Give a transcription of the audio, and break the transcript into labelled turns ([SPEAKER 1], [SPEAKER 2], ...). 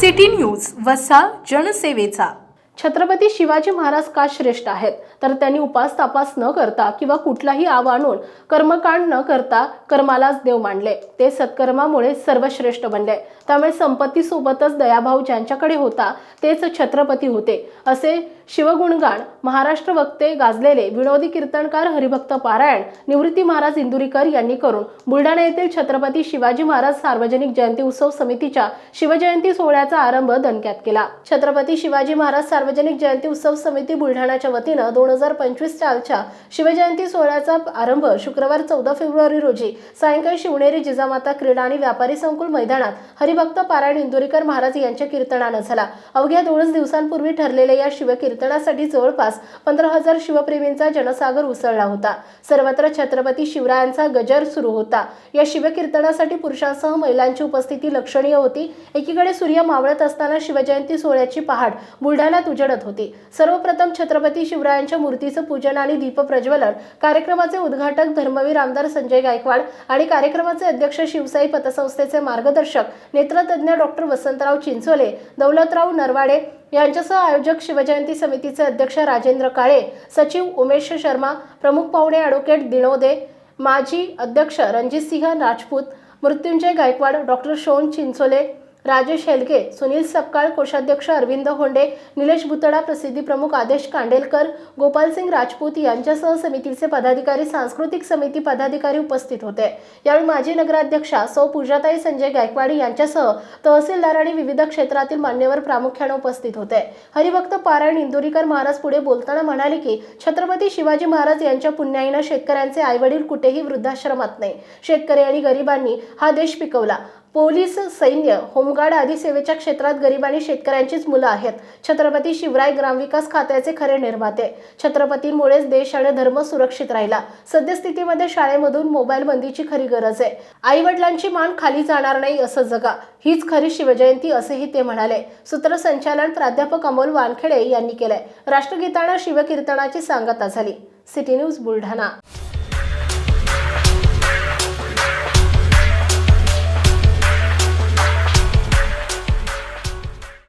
[SPEAKER 1] City news वसा जनसेवेचा.
[SPEAKER 2] छत्रपती शिवाजी महाराज का श्रेष्ठ आहेत? तर त्यांनी उपास तापास न करता किंवा कुठलाही आव आणून कर्मकांड न करता कर्मालाच देव मानले. ते सत्कर्मामुळे सर्वश्रेष्ठ बनले. त्यामुळे संपत्तीसोबतच दयाभाव ज्यांच्याकडे होता तेच छत्रपती होते. असे शिवगुणगान महाराष्ट्र वक्ते गाजलेले विनोदी कीर्तनकार हरिभक्त पारायण निवृत्ती महाराज इंदुरीकर यांनी करून बुलढाणा येथील छत्रपती शिवाजी महाराज सार्वजनिक जयंती उत्सव समितीच्या शिवजयंती सोहळ्याचा आरंभ दणक्यात केला. छत्रपती शिवाजी महाराज सार्वजनिक जयंती उत्सव समिती बुलढाण्याच्या वतीनं दोन हजार पंचवीस सालच्या शिवजयंती सोहळ्याचा आरंभ शुक्रवार चौदा फेब्रुवारी रोजी सायंकाळी शिवनेरी जिजामाता क्रीडा आणि व्यापारी संकुल मैदानात हरिभक्त पारायण इंदुरीकर महाराज यांच्या कीर्तनानं झाला. अवघ्या दोनच दिवसांपूर्वी ठरलेल्या या शिवकीर्तनासाठी जवळपास पंधरा हजार शिवप्रेमींचा जनसागर उसळला होता. सर्वत्र छत्रपती शिवरायांचा गजर सुरू होता. या शिवकीर्तनासाठी पुरुषांसह महिलांची उपस्थिती लक्षणीय होती. एकीकडे सूर्य मावळत असताना शिवजयंती सोहळ्याची पहाट बुलढाण्यात उजडत होती. सर्वप्रथम छत्रपती शिवरायांच्या मूर्तीचं पूजन आणि दीपप्रज्वलन कार्यक्रमाचे उद्घाटक धर्मवीर आमदार संजय गायकवाड आणि कार्यक्रमाचे अध्यक्ष शिवसाई पतसंस्थेचे मार्गदर्शक नेत्रतज्ञ डॉक्टर वसंतराव चिंचोले दौलतराव नरवाडे यांच्यासह आयोजक शिवजयंती समितीचे अध्यक्ष राजेंद्र काळे सचिव उमेश शर्मा प्रमुख पाहुणे ॲडव्होकेट दिनोदे माजी अध्यक्ष रणजितसिंह राजपूत मृत्युंजय गायकवाड डॉक्टर शोन चिंचोले राजेश हेलगे सुनील सपकाळ कोषाध्यक्ष अरविंद होंडे निलेश बुतडा प्रसिद्धी प्रमुख आदेश कांडेलकर गोपालसिंग राजपूत यांच्यासह समितीचे पदाधिकारी सांस्कृतिक समिती पदाधिकारी उपस्थित होते. यावेळी माजी नगराध्यक्षा सौ. पूजाताई संजय गायकवाड यांच्यासह तहसीलदार आणि विविध क्षेत्रातील मान्यवर प्रामुख्याने उपस्थित होते. हरिभक्त पारायण इंदुरीकर महाराज पुढे बोलताना म्हणाले की छत्रपती शिवाजी महाराज यांच्या पुण्याईनं शेतकऱ्यांचे आईवडील कुठेही वृद्धाश्रमात नाही. शेतकरी आणि गरिबांनी हा देश पिकवला. पोलीस सैन्य होमगार्ड आदी सेवेच्या क्षेत्रात गरीब आणि शेतकऱ्यांचीच मुलं आहेत. छत्रपती शिवराय ग्रामविकास खात्याचे खरे निर्माते. छत्रपतींमुळेच देश आणि धर्म सुरक्षित राहिला. सद्यस्थितीमध्ये शाळेमधून मोबाईल बंदीची खरी गरज आहे. आई वडिलांची मान खाली जाणार नाही असं जगा. हीच खरी शिवजयंती असेही ते म्हणाले. सूत्रसंचालन प्राध्यापक अमोल वानखेडे यांनी केलंय. राष्ट्रगीतानं शिवकीर्तनाची सांगता झाली. City news Buldhana.